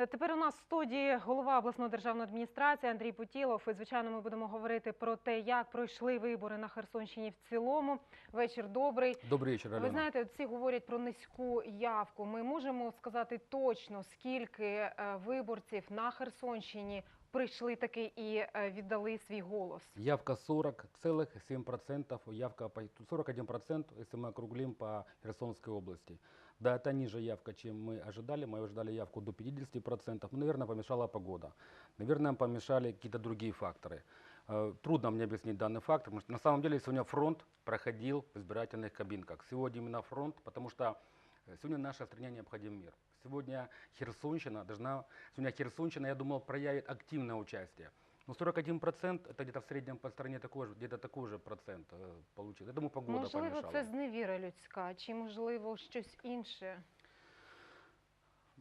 Е, Тепер у нас в студії голова обласної державної адміністрації Андрій Путілов. І, звичайно, ми будемо говорити про те, як пройшли вибори на Херсонщині в цілому. Вечір добрий. Добрый вечер, Алена. Ви знаєте, всі говорять про низьку явку. Ми можемо сказати точно, скільки е, виборців на Херсонщині прийшли таки і е, віддали свій голос. Явка 40,7%, явка по- 41%, если мы округлим по Херсонской области. Да, это ниже явка, чем мы ожидали. Мы ожидали явку до 50%. Ну, наверное, помешала погода. Наверное, помешали какие-то другие факторы. Э, Трудно мне объяснить данный фактор, потому что на самом деле сегодня фронт проходил в избирательных кабинках. Сегодня именно фронт, потому что э, сегодня нашей стране необходим мир. Сегодня Херсонщина должна, сегодня Херсонщина, я думал, проявит активное участие. Но 41% это где-то в среднем по стране такой же, где-то такой же процент э, получил. Я думаю, погода Можливо, помешала. це зневіра людська, чи можливо щось інше.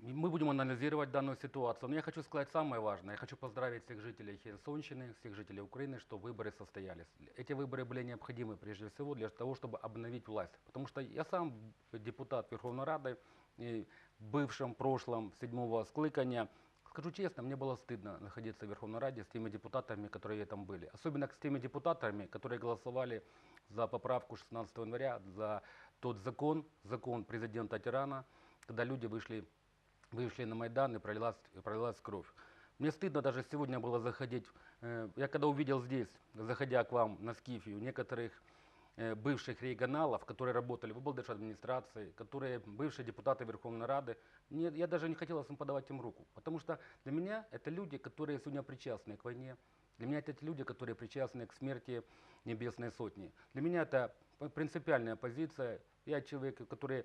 И Мы будем анализировать данную ситуацию. Но я хочу сказать самое важное. Я хочу поздравить всех жителей Херсонщины, всех жителей Украины, что выборы состоялись. Эти выборы были необходимы прежде всего для того, чтобы обновить власть. Потому что я сам депутат Верховной Рады, и в бывшем прошлом седьмого скликания. Скажу честно, мне было стыдно находиться в Верховной Раде с теми депутатами, которые там были. Особенно с теми депутатами, которые голосовали за поправку 16 января, за тот закон, закон президента-тирана, когда люди вышли вышли на Майдан и пролилась, пролилась кровь. Мне стыдно даже сегодня было заходить, э, я когда увидел здесь, заходя к вам на Скифию, некоторых бывших регионалов, которые работали в администрации, которые бывшие депутаты Верховной Рады, мне, я даже не хотел им подавать им руку, потому что для меня это люди, которые сегодня причастны к войне, для меня это те люди, которые причастны к смерти Небесной Сотни. Для меня это п- принципиальная позиция. Я человек, который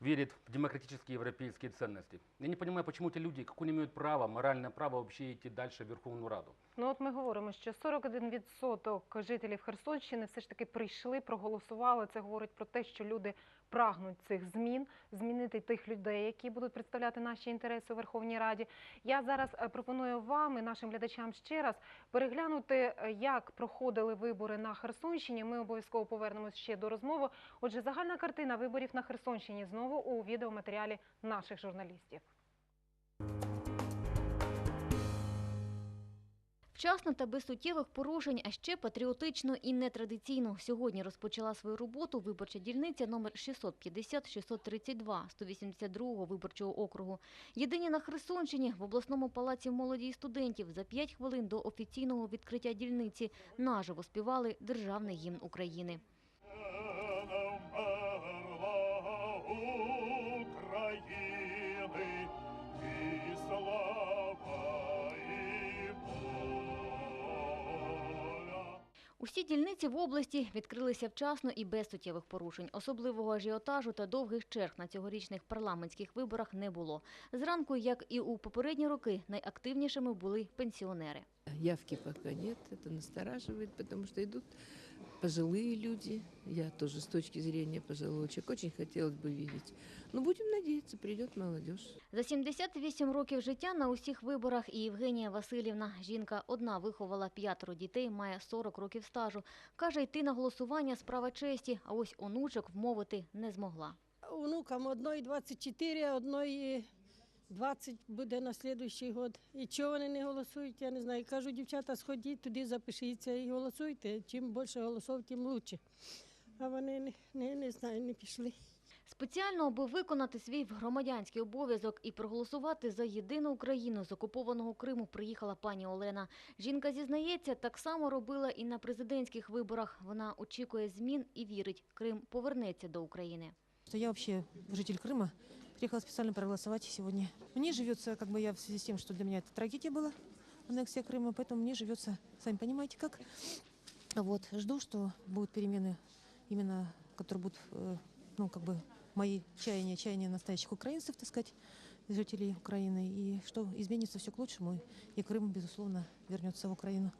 верит в демократические европейские ценности. Я не понимаю, почему эти люди, какое они имеют право, моральное право вообще идти дальше в Верховную Раду. Ну от ми говоримо, що 41% жителів Херсонщини все ж таки прийшли, проголосували. Це говорить про те, що люди прагнуть цих змін, змінити тих людей, які будуть представляти наші інтереси у Верховній Раді. Я зараз е, пропоную вам і нашим глядачам ще раз переглянути, е, як проходили вибори на Херсонщині. Ми обов'язково повернемось ще до розмови. Отже, загальна картина виборів на Херсонщині знову у відеоматеріалі наших журналістів. Вчасно та без суттєвих порушень, а ще патріотично і нетрадиційно. Сьогодні розпочала свою роботу виборча дільниця номер 650-632 182-го виборчого округу. Єдині на Херсонщині в обласному палаці молоді і студентів за 5 хвилин до офіційного відкриття дільниці наживо співали державний гімн України. Усі дільниці в області відкрилися вчасно і без суттєвих порушень. Особливого ажіотажу та довгих черг на цьогорічних парламентських виборах не було. Зранку, як і у попередні роки, найактивнішими були пенсіонери. Явки поки нет, это настораживает, потому что идут пожилые люди. Я тоже с точки зрения пожилого человека очень хотелось бы видеть. Но будем надеяться, придет молодежь. За 78 років життя на усіх виборах і Євгенія Васильівна, жінка одна виховала п'ятеро дітей, має 40 років стажу. Каже, йти на голосування – справа честі, а ось онучок вмовити не змогла. Внукам одної 24, а одної 20 буде на слідуючий год. І чого вони не голосують, я не знаю. Кажу, дівчата, сходіть туди, запишіться і голосуйте. Чим більше голосів, тим краще. А вони не, не, не знаю, не пішли. Спеціально, аби виконати свій громадянський обов'язок і проголосувати за єдину Україну з окупованого Криму, приїхала пані Олена. Жінка зізнається, так само робила і на президентських виборах. Вона очікує змін і вірить, Крим повернеться до України. я вообще житель Крыма, приехала специально проголосовать сегодня. Мне живется, как бы я в связи с тем, что для меня это трагедия была, аннексия Крыма, поэтому мне живется, сами понимаете, как. Вот, жду, что будут перемены именно, которые будут, э, ну, как бы, мои чаяния, чаяния настоящих украинцев, так сказать, жителей Украины, и что изменится все к лучшему, и Крым, безусловно, вернется в Украину.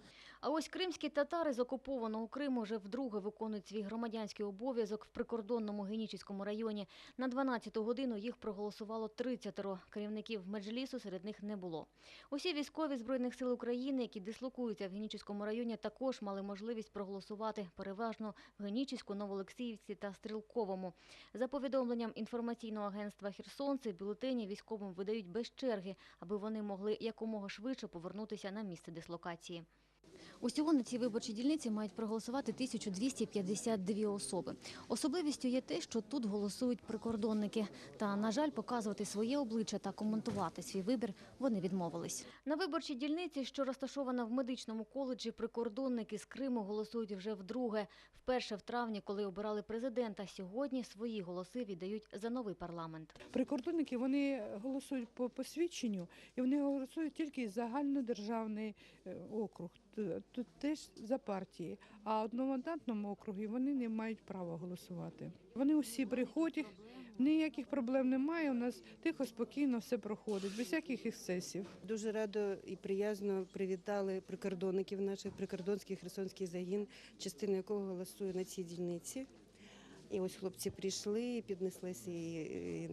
А ось кримські татари з окупованого Криму вже вдруге виконують свій громадянський обов'язок в прикордонному Генічеському районі. На 12-ту годину їх проголосувало 30 Керівників меджлісу серед них не було. Усі військові Збройних сил України, які дислокуються в Генічеському районі, також мали можливість проголосувати переважно в Генічеську, Новолексіївці та Стрілковому. За повідомленням інформаційного агентства «Херсонці», бюлетені військовим видають без черги, аби вони могли якомога швидше повернутися на місце дислокації. Усього на цій виборчій дільниці мають проголосувати 1252 особи. Особливістю є те, що тут голосують прикордонники. Та, на жаль, показувати своє обличчя та коментувати свій вибір вони відмовились. На виборчій дільниці, що розташована в медичному коледжі, прикордонники з Криму голосують вже вдруге. Вперше в травні, коли обирали президента, сьогодні свої голоси віддають за новий парламент. Прикордонники вони голосують по посвідченню, і вони голосують тільки загальнодержавний е, округ. Т- Тут теж за партії. А одномандатному округі вони не мають права голосувати. Вони усі приходять, ніяких проблем немає. У нас тихо, спокійно все проходить, без всяких ексцесів. Дуже радо і приязно привітали прикордонників наших прикордонський херсонський загін, частина якого голосує на цій дільниці. І ось хлопці прийшли, піднеслися і,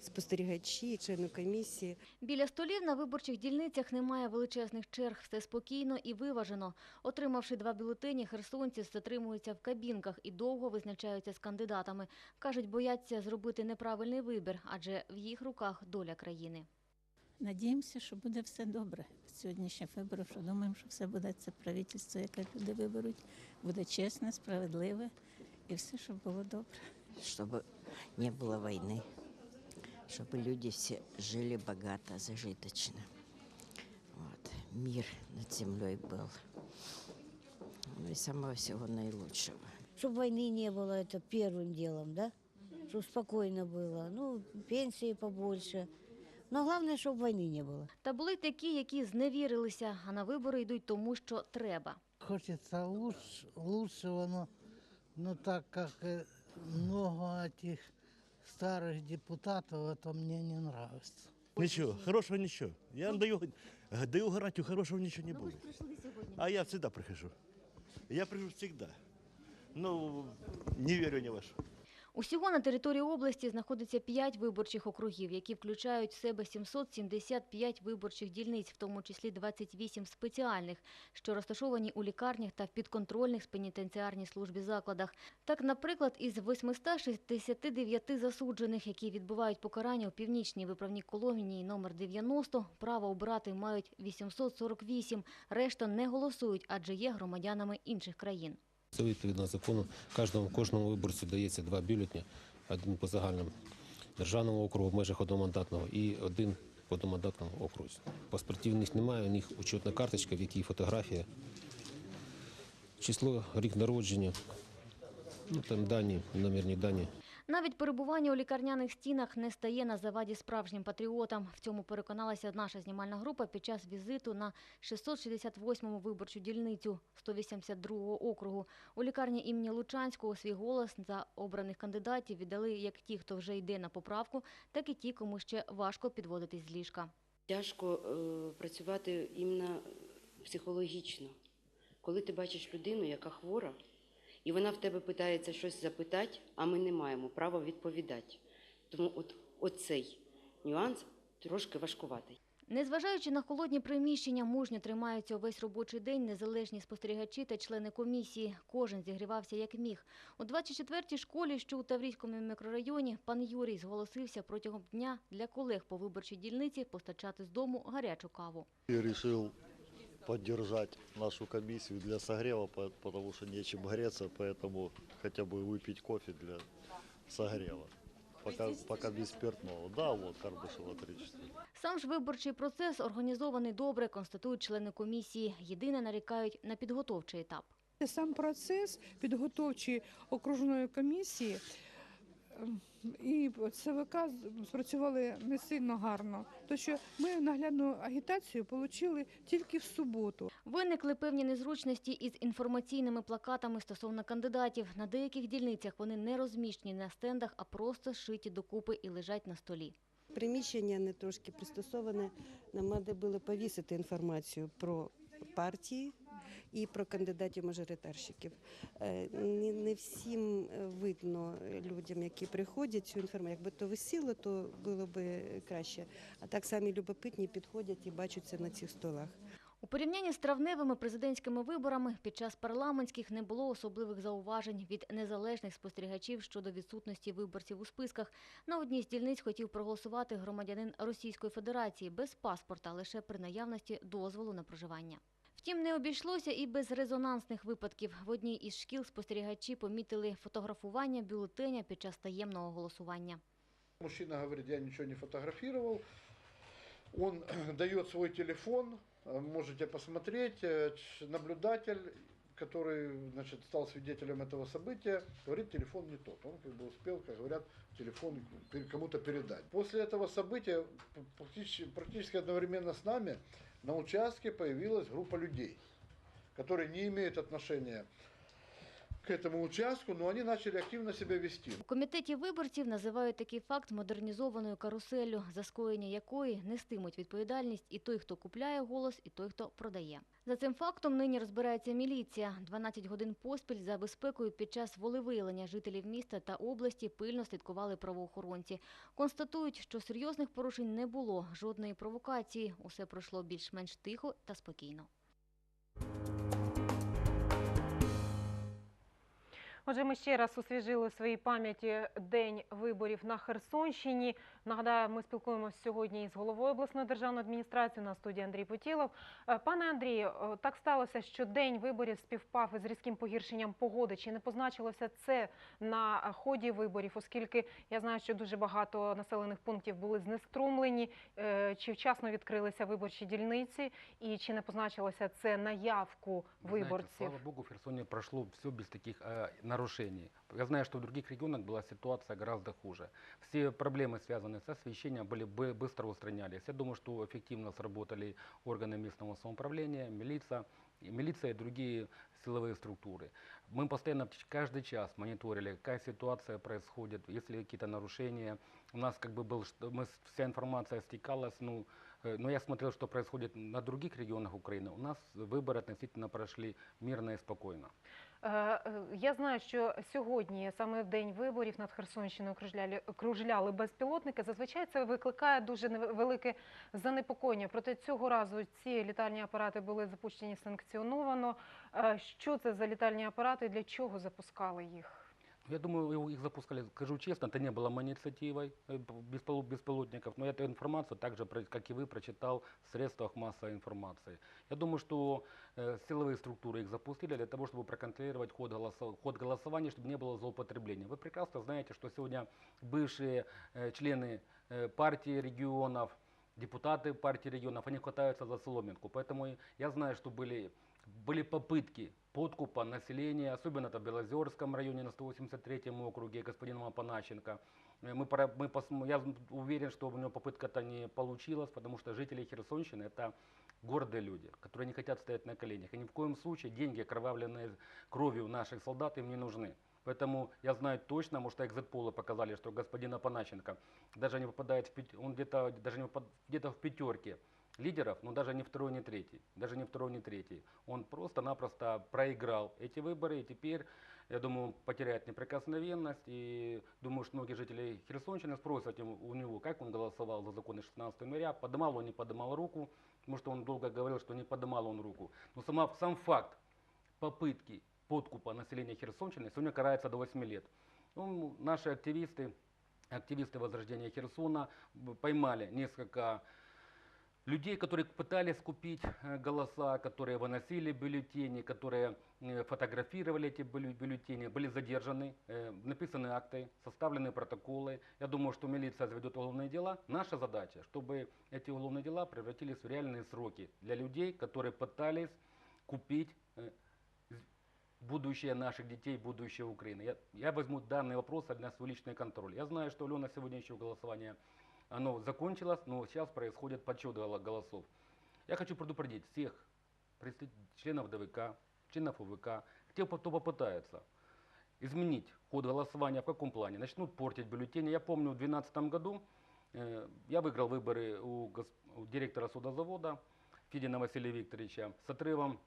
спостерігачі, і члени комісії. Біля столів на виборчих дільницях немає величезних черг, все спокійно і виважено. Отримавши два бюлетені, херсонці затримуються в кабінках і довго визначаються з кандидатами. Кажуть, бояться зробити неправильний вибір, адже в їх руках доля країни. Надіємося, що буде все добре. Сьогодні ще виборів, що думаємо, що все буде це правительство, яке люди виберуть, буде чесне, справедливе і все, щоб було добре. чтобы не было войны, чтобы люди все жили богато, зажиточно. Вот. Мир над землей был. Ну и самого всего наилучшего. Чтобы войны не было, это первым делом, да? Чтобы спокойно было. Ну, пенсии побольше. Но главное, чтобы войны не было. Та були й такі, які зневірилися, а на вибори йдуть тому, що треба. Хочется лучше, лучшего, но, но так как э, много этих старых депутатов, это мне не нравится. Ничего, хорошего ничего. Я вам даю, даю гарантию, хорошего ничего не будет. А я всегда прихожу. Я прихожу всегда. Ну, не верю ни вашу. Усього на території області знаходиться 5 виборчих округів, які включають в себе 775 виборчих дільниць, в тому числі 28 спеціальних, що розташовані у лікарнях та в підконтрольних пенітенціарній службі закладах. Так, наприклад, із 869 засуджених, які відбувають покарання у північній виправній колонії номер 90, право обрати мають 848, решта не голосують, адже є громадянами інших країн. Це відповідно закону. Кожному кожному виборцю дається два бюлетні, один по загальному державному округу в межах одномандатного і один по одномандатному окрузі. Паспортів них немає, у них учетна карточка, в якій фотографія, число, рік народження, ну там дані, номерні дані. Навіть перебування у лікарняних стінах не стає на заваді справжнім патріотам. В цьому переконалася наша знімальна група під час візиту на 668-му виборчу дільницю 182-го округу. У лікарні імені Лучанського свій голос за обраних кандидатів віддали як ті, хто вже йде на поправку, так і ті, кому ще важко підводитись з ліжка. Тяжко е, працювати іменно психологічно. Коли ти бачиш людину, яка хвора, і вона в тебе питається щось запитати, а ми не маємо права відповідати. Тому от, оцей нюанс трошки важкуватий. Незважаючи на холодні приміщення, мужньо тримаються увесь робочий день незалежні спостерігачі та члени комісії. Кожен зігрівався як міг. У 24-й школі, що у Таврійському мікрорайоні, пан Юрій зголосився протягом дня для колег по виборчій дільниці постачати з дому гарячу каву. Я решил поддержать нашу комиссию для согрева, по- потому что нечем греться, поэтому хотя бы выпить кофе для согрева. Пока, пока без спиртного. Да, вот, Карбышева 34. Сам ж виборчий процес організований добре, констатують члени комісії. Єдине нарікають на підготовчий етап. Сам процес підготовчої окружної комісії ем, і ЦВК спрацювали не сильно гарно, тому що ми наглядну агітацію отримали тільки в суботу. Виникли певні незручності із інформаційними плакатами стосовно кандидатів. На деяких дільницях вони не розміщені на стендах, а просто зшиті докупи і лежать на столі. Приміщення не трошки пристосоване. Нам треба було повісити інформацію про партії і про кандидатів-мажоритарщиків. Е, Не, всім е, видно людям, які приходять цю інформацію. Якби то висіло, то було б краще. А так самі любопитні підходять і бачаться на цих столах. У порівнянні з травневими президентськими виборами під час парламентських не було особливих зауважень від незалежних спостерігачів щодо відсутності виборців у списках. На одній з дільниць хотів проголосувати громадянин Російської Федерації без паспорта, лише при наявності дозволу на проживання. Втім, не обійшлося і без резонансних випадків. В одній із шкіл спостерігачі помітили фотографування бюлетеня під час таємного голосування. Мужчина говорит, я ничего не фотографировал. Он дает свой телефон, можете посмотреть. Э, Наблюдатель, который значит, стал свидетелем этого события, говорит, телефон не тот. Он как бы успел, как говорят, телефон кому-то передать. После этого события практически, практически одновременно с нами на участке появилась группа людей, которые не имеют отношения к этому участку, но они начали активно себя вести. У комітеті виборців називають такий факт модернізованою каруселлю, за скоєння якої нестимуть відповідальність і той, хто купляє голос, і той, хто продає. За цим фактом нині розбирається міліція. 12 годин поспіль за безпекою під час волевиявлення жителів міста та області пильно слідкували правоохоронці. Констатують, що серйозних порушень не було, жодної провокації. Усе пройшло більш-менш тихо та спокійно. Отже, ми ще раз освіжили в своїй пам'яті день виборів на Херсонщині. Нагадаю, ми спілкуємося сьогодні із головою обласної державної адміністрації на студії Андрій Потілов. Е, Пане Андрію, е, так сталося, що день виборів співпав із різким погіршенням погоди. Чи не позначилося це на ході виборів, оскільки я знаю, що дуже багато населених пунктів були знеструмлені. Е, Чи вчасно відкрилися виборчі дільниці, і чи не позначилося це на явку Вы знаете, виборців? слава богу, в Херсоне прошло все без таких нарушений. Я знаю, что в других регионах была ситуация гораздо хуже. Все проблемы, связанные с освещением, были бы быстро устранялись. Я думаю, что эффективно сработали органы местного самоуправления, милиция, милиция и другие силовые структуры. Мы постоянно, каждый час мониторили, какая ситуация происходит, есть ли какие-то нарушения. У нас как бы был, мы, вся информация стекалась, ну, Э, Но я смотрел, что происходит на других регионах Украины. У нас выборы относительно прошли мирно и спокойно. Е, е, Я знаю, що сьогодні, саме в день виборів над Херсонщиною кружляли, кружляли безпілотники. Зазвичай це викликає дуже велике занепокоєння. Проте цього разу ці літальні апарати були запущені санкціоновано. Е, Що це за літальні апарати і для чого запускали їх? Я думаю, их запускали, скажу честно, это не было моей инициативой э, беспилотников, но эту информацию также, как и вы, прочитал в средствах массовой информации. Я думаю, что э, силовые структуры их запустили для того, чтобы проконтролировать ход, голосо- ход голосования, чтобы не было злоупотребления. Вы прекрасно знаете, что сегодня бывшие э, члены партии регионов, депутаты партии регионов, они хватаются за соломинку. Поэтому я знаю, что были, были попытки подкупа населения, особенно это в Белозерском районе на 183 округе господина Паначенко. Э, Мы, мы я уверен, что у него попытка-то не получилась, потому что жители Херсонщины это гордые люди, которые не хотят стоять на коленях. И ни в коем случае деньги, окровавленные кровью наших солдат, им не нужны. Поэтому я знаю точно, может, экзит-полы показали, что господин Апаначенко даже не попадает в он где-то даже не попад- где-то в пятерке лидеров, но даже не второй, не третий, даже не второй, не третий. Он просто-напросто проиграл эти выборы, и теперь, я думаю, он потеряет неприкосновенность, и думаю, что многие жители Херсонщины спросят у него, как он голосовал за законы 16 января, подымал он, не подымал руку, потому что он долго говорил, что не подымал он руку. Но сама, сам факт попытки подкупа населения Херсонщины сегодня карается до 8 лет. Ну, наши активисты, активисты Возрождения Херсона поймали несколько людей, которые пытались купить э, голоса, которые выносили бюллетени, которые фотографировали эти бюлле- бюллетени, были задержаны, э, написаны акты, составлены протоколы. Я думаю, что милиция заведет уголовные дела. Наша задача, чтобы эти уголовные дела превратились в реальные сроки для людей, которые пытались купить э, будущее наших детей, будущее Украины. Я, я возьму данный вопрос на свой личный контроль. Я знаю, что Алена сегодня еще голосование, оно закончилось, но сейчас происходит подсчет голо- голосов. Я хочу предупредить всех членов ДВК, членов УВК, тех, кто попытается изменить ход голосования в каком плане? Начнут портить бюллетени. Я помню, в 2012 году э, я выиграл выборы у, гос- у директора судозавода, Федина Василия Викторовича с отрывом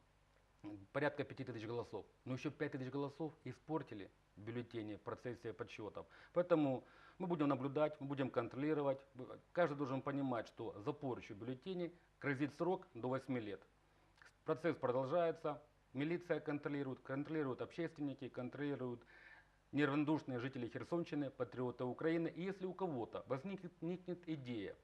порядка 5 тысяч голосов. Но еще 5 тысяч голосов испортили бюллетени в процессе подсчетов. Поэтому мы будем наблюдать, мы будем контролировать. Каждый должен понимать, что за порчу бюллетеней грозит срок до 8 лет. Процесс продолжается, милиция контролирует, контролируют общественники, контролируют неравнодушные жители Херсонщины, патриоты Украины. И если у кого-то возникнет, идея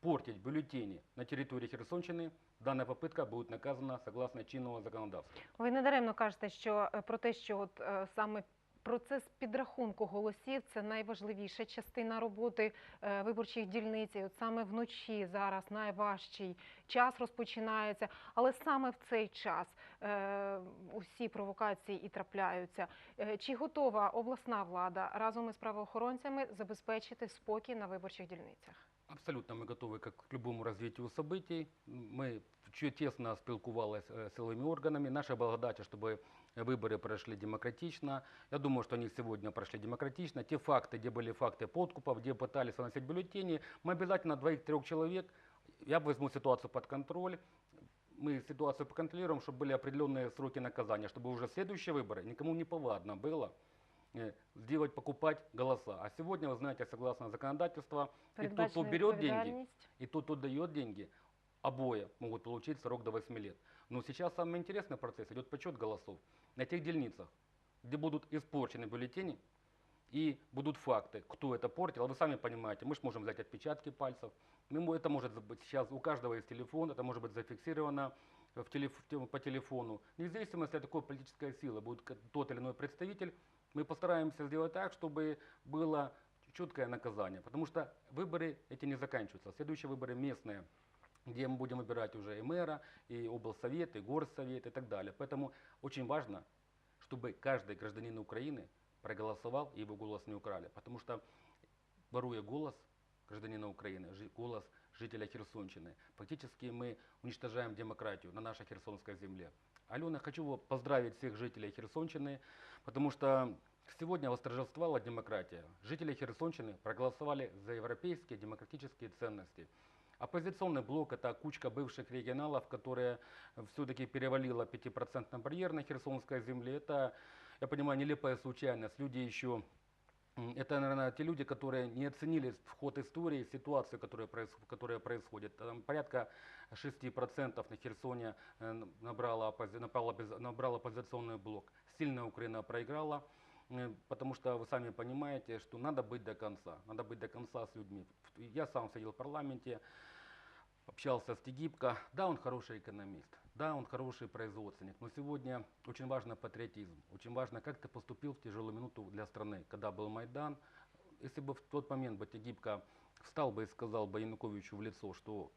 портить бюллетени на территории Херсонщины, данная попытка будет наказана согласно чинного законодавства. Ви не даремно кажете, що про те, що от саме процес підрахунку голосів це найважливіша частина роботи е, виборчих дільниць. І От саме вночі зараз найважчий час розпочинається, але саме в цей час е, усі провокації і трапляються. Е, Чи готова обласна влада разом із правоохоронцями забезпечити спокій на виборчих дільницях? Абсолютно мы готовы как к любому развитию событий. Мы чуть тесно спілкувалися э, с силовыми органами. Наша благодать, чтобы выборы прошли демократично. Я думаю, что они сегодня прошли демократично. Те факты, где были факты подкупов, где пытались выносить бюллетени, мы обязательно двоих-трех человек, я возьму ситуацию под контроль, мы ситуацию поконтролируем, чтобы были определенные сроки наказания, чтобы уже следующие выборы никому не повадно было э, сделать, покупать голоса. А сегодня, вы знаете, согласно законодательству, и тот, кто Передбачена берет деньги, відповідальність. и тот, кто дает деньги, обои могут получить срок до 8 лет. Но сейчас самый интересный процесс, идет подсчет голосов на тех дельницах, где будут испорчены бюллетени, и будут факты, кто это портил. А вы сами понимаете, мы же можем взять отпечатки пальцев. Это может быть сейчас у каждого есть телефон, это может быть зафиксировано в телеф- по телефону. Вне зависимости от такой политической силы будет тот или иной представитель, мы постараемся сделать так, чтобы было четкое наказание. Потому что выборы эти не заканчиваются. Следующие выборы местные, где мы будем выбирать уже и мэра, и облсовет, и горсовет, и так далее. Поэтому очень важно, чтобы каждый гражданин Украины проголосовал и его голос не украли. Потому что, воруя голос гражданина Украины, голос жителя Херсонщины, фактически мы уничтожаем демократию на нашей херсонской земле. Алена, хочу поздравить всех жителей Херсонщины, потому что сегодня восторжествовала демократия. Жители Херсонщины проголосовали за европейские демократические ценности. Оппозиционный блок – это кучка бывших регионалов, которая все-таки перевалила 5% барьер на Херсонской земле. Это, я понимаю, нелепая случайность. Люди еще Это, наверное, те люди, которые не оценили вход истории, ситуацию, которая, которая происходит. Там порядка 6% на Херсоне э, набрала, оппози- напал оппози- набрал оппозиционный блок. Сильно Украина проиграла, э, потому что вы сами понимаете, что надо быть до конца. Надо быть до конца с людьми. Я сам сидел в парламенте, общался с Тегибко. Да, он хороший экономист, да, он хороший производственник, но сегодня очень важно патриотизм, очень важно, как ты поступил в тяжелую минуту для страны, когда был Майдан. Если бы в тот момент бы Тегибко встал бы и сказал бы Януковичу в лицо, что,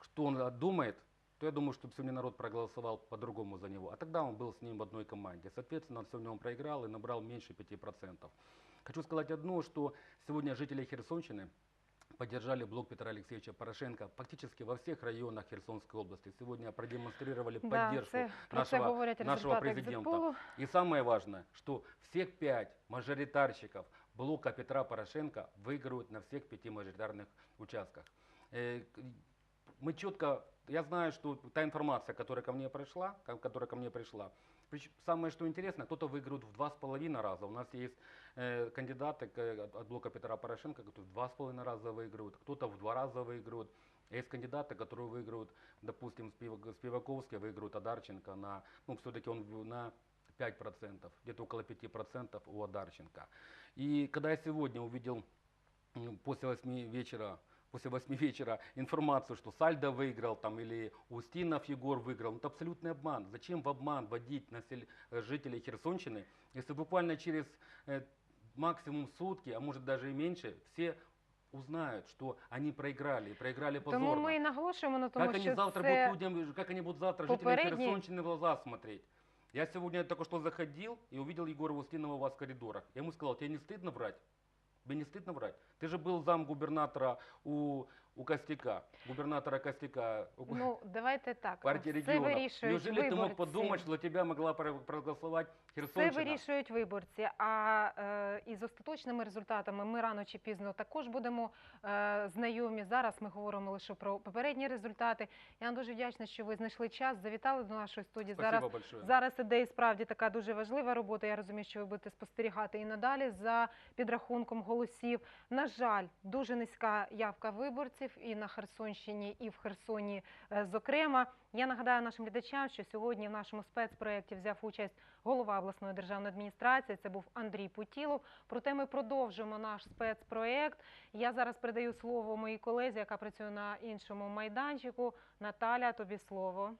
что он думает, то я думаю, что сегодня народ проголосовал по-другому за него. А тогда он был с ним в одной команде. Соответственно, сегодня он проиграл и набрал меньше 5%. Хочу сказать одно, что сегодня жители Херсонщины поддержали блок Петра Алексеевича Порошенко фактически во всех районах Херсонской области. Сегодня продемонстрировали Да, поддержку це, про це нашего, нашего президента. И самое важное, что всех пять мажоритарщиков блока Петра Порошенко выиграют на всех пяти мажоритарных участках. Мы четко, я знаю, что та информация, которая ко мне пришла, ко- которая ко мне пришла, самое что интересно, кто-то выиграет в два с половиной раза. У нас есть э, кандидаты от- блока Петра Порошенко, которые в два с половиной раза выиграют, кто-то в два раза выиграет. Есть кандидаты, которые выиграют, допустим, Спивак- Спиваковский выиграют Адарченко на, ну, все-таки он на 5%, где-то около 5% у Адарченко. И когда я сегодня увидел после 8 вечера после 8 вечера информацию, что Сальдо выиграл там или Устинов Егор выиграл. Ну, Это абсолютный обман. Зачем в обман вводить насел- э, жителей Херсонщины, если буквально через э, максимум сутки, а может даже и меньше, все узнают, что они проиграли, проиграли позорно. Тому ми і наголошуємо на тому, Как они що завтра це будут людям, как они будут завтра жителям попередние- Херсонщины в глаза смотреть? Я сегодня только что заходил и увидел Егора Устинова у вас в коридорах. Я ему сказал, тебе не стыдно врать? Тебе не стыдно врать? Ты же был зам губернатора у, у Костяка, губернатора Костяка. Ну, давайте так. партии Все регионов. вирішують Неужели ты мог виборці. подумать, что тебя могла про- проголосовать Це Херсонщина? вирішують виборці. А е, із остаточними результатами ми рано чи пізно також будемо е, знайомі. Зараз ми говоримо лише про попередні результати. Я вам дуже вдячна, що ви знайшли час, завітали до нашої студії. Спасибо зараз большое. зараз іде і справді така дуже важлива робота. Я розумію, що ви будете спостерігати і надалі за підрахунком голосів. На жаль, дуже низька явка виборців і на Херсонщині, і в Херсоні, е, зокрема. Я нагадаю нашим глядачам, що сьогодні в нашому спецпроєкті взяв участь голова обласної державної адміністрації. Це був Андрій Путілов. Проте ми продовжуємо наш спецпроєкт. Я зараз передаю слово моїй колезі, яка працює на іншому майданчику. Наталя, тобі слово.